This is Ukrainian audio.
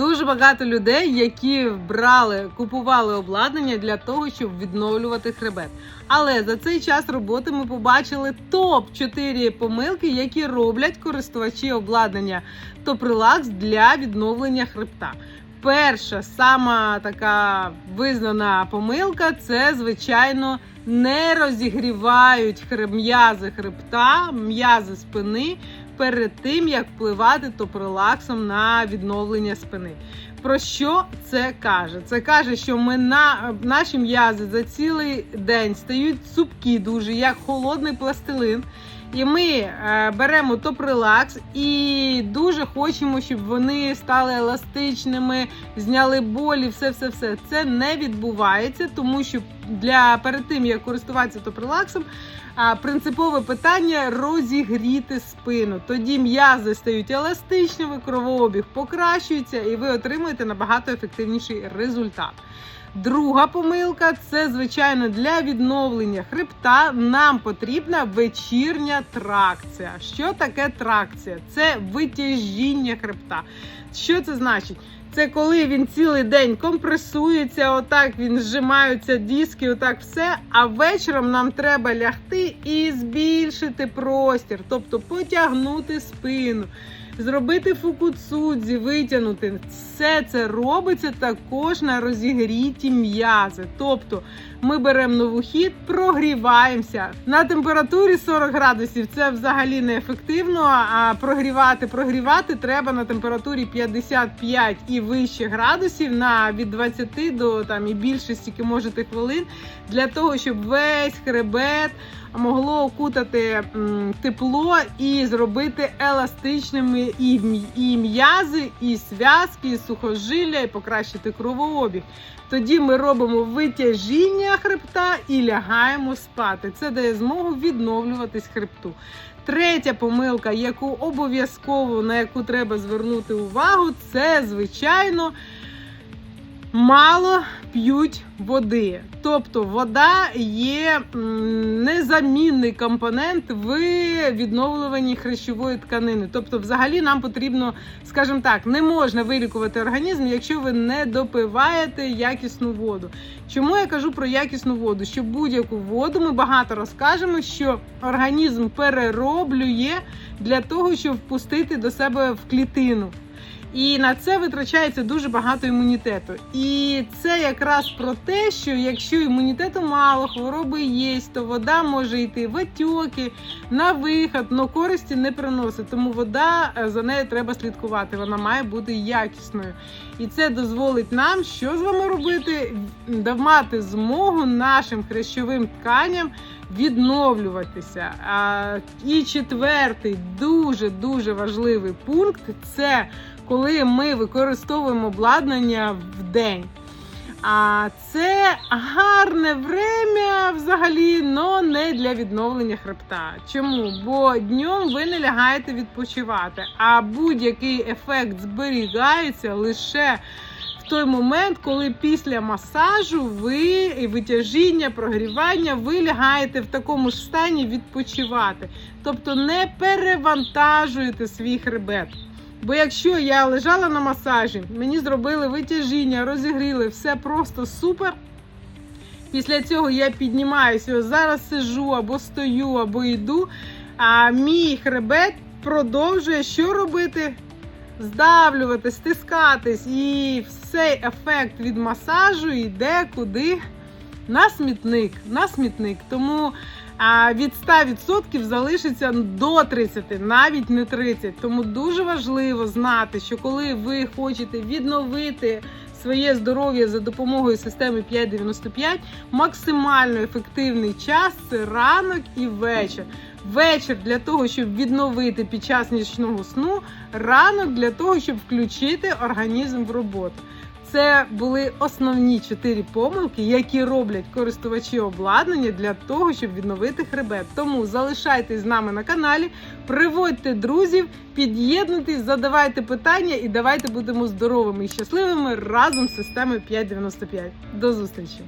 Дуже багато людей, які брали, купували обладнання для того, щоб відновлювати хребет. Але за цей час роботи ми побачили топ 4 помилки, які роблять користувачі обладнання Топрелакс для відновлення хребта. Перша сама така визнана помилка це, звичайно, не розігрівають хреб- м'язи хребта, м'язи спини перед тим, як впливати топролаксом на відновлення спини. Про що це каже? Це каже, що ми на наші м'язи за цілий день стають цупкі, дуже як холодний пластилин. І ми е, беремо топрелакс і дуже хочемо, щоб вони стали еластичними, зняли болі, все, все, все. Це не відбувається, тому що для перед тим як користуватися топрелаксом, принципове питання розігріти спину. Тоді м'язи стають еластичними, кровообіг покращується, і ви отримуєте набагато ефективніший результат. Друга помилка це звичайно для відновлення хребта. Нам потрібна вечірня тракція. Що таке тракція? Це витяжіння хребта. Що це значить? Це коли він цілий день компресується, отак він зжимаються диски, отак все. А вечором нам треба лягти і збільшити простір, тобто потягнути спину, зробити фукуцудзі, витягнути. Все це робиться також на розігріті м'язи. Тобто ми беремо новохід, прогріваємося на температурі 40 градусів. Це взагалі не ефективно. А прогрівати, прогрівати треба на температурі 55 і вище градусів на від 20 до там і більше стільки можете хвилин для того, щоб весь хребет могло окутати тепло і зробити еластичними і і м'язи, і зв'язки, і сухожилля, і покращити кровообіг. Тоді ми робимо витяжіння хребта і лягаємо спати. Це дає змогу відновлюватись хребту. Третя помилка, яку обов'язково на яку треба звернути увагу, це звичайно мало п'ють води. Тобто вода є незамінний компонент в відновлюванні хрящової тканини. Тобто, взагалі нам потрібно, скажімо так, не можна вилікувати організм, якщо ви не допиваєте якісну воду. Чому я кажу про якісну воду? Що будь-яку воду ми багато розкажемо, що організм перероблює для того, щоб впустити до себе в клітину. І на це витрачається дуже багато імунітету. І це якраз про те, що якщо імунітету мало, хвороби є, то вода може йти в отеки, на виход, але користі не приносить. Тому вода е, за нею треба слідкувати. Вона має бути якісною. І це дозволить нам що з вами робити? Давати змогу нашим хрящовим тканям відновлюватися. І четвертий дуже дуже важливий пункт це коли ми використовуємо обладнання в день. А це гарне время взагалі, але не для відновлення хребта. Чому? Бо днем ви не лягаєте відпочивати, а будь-який ефект зберігається лише той момент, коли після масажу ви витяжіння, прогрівання, ви лягаєте в такому ж стані відпочивати. Тобто не перевантажуєте свій хребет. Бо якщо я лежала на масажі, мені зробили витяжіння, розігріли, все просто супер. Після цього я піднімаюся, зараз сижу або стою, або йду. А мій хребет продовжує що робити? Здавлювати, стискатись. І цей ефект від масажу йде куди? На смітник. На смітник. Тому від 100% залишиться до 30%, навіть не 30%. Тому дуже важливо знати, що коли ви хочете відновити своє здоров'я за допомогою системи 595, максимально ефективний час це ранок і вечір. Вечір для того, щоб відновити під час нічного сну, ранок для того, щоб включити організм в роботу. Це були основні чотири помилки, які роблять користувачі обладнання для того, щоб відновити хребет. Тому залишайтесь з нами на каналі, приводьте друзів, під'єднуйтесь, задавайте питання і давайте будемо здоровими і щасливими разом з системою 595. До зустрічі!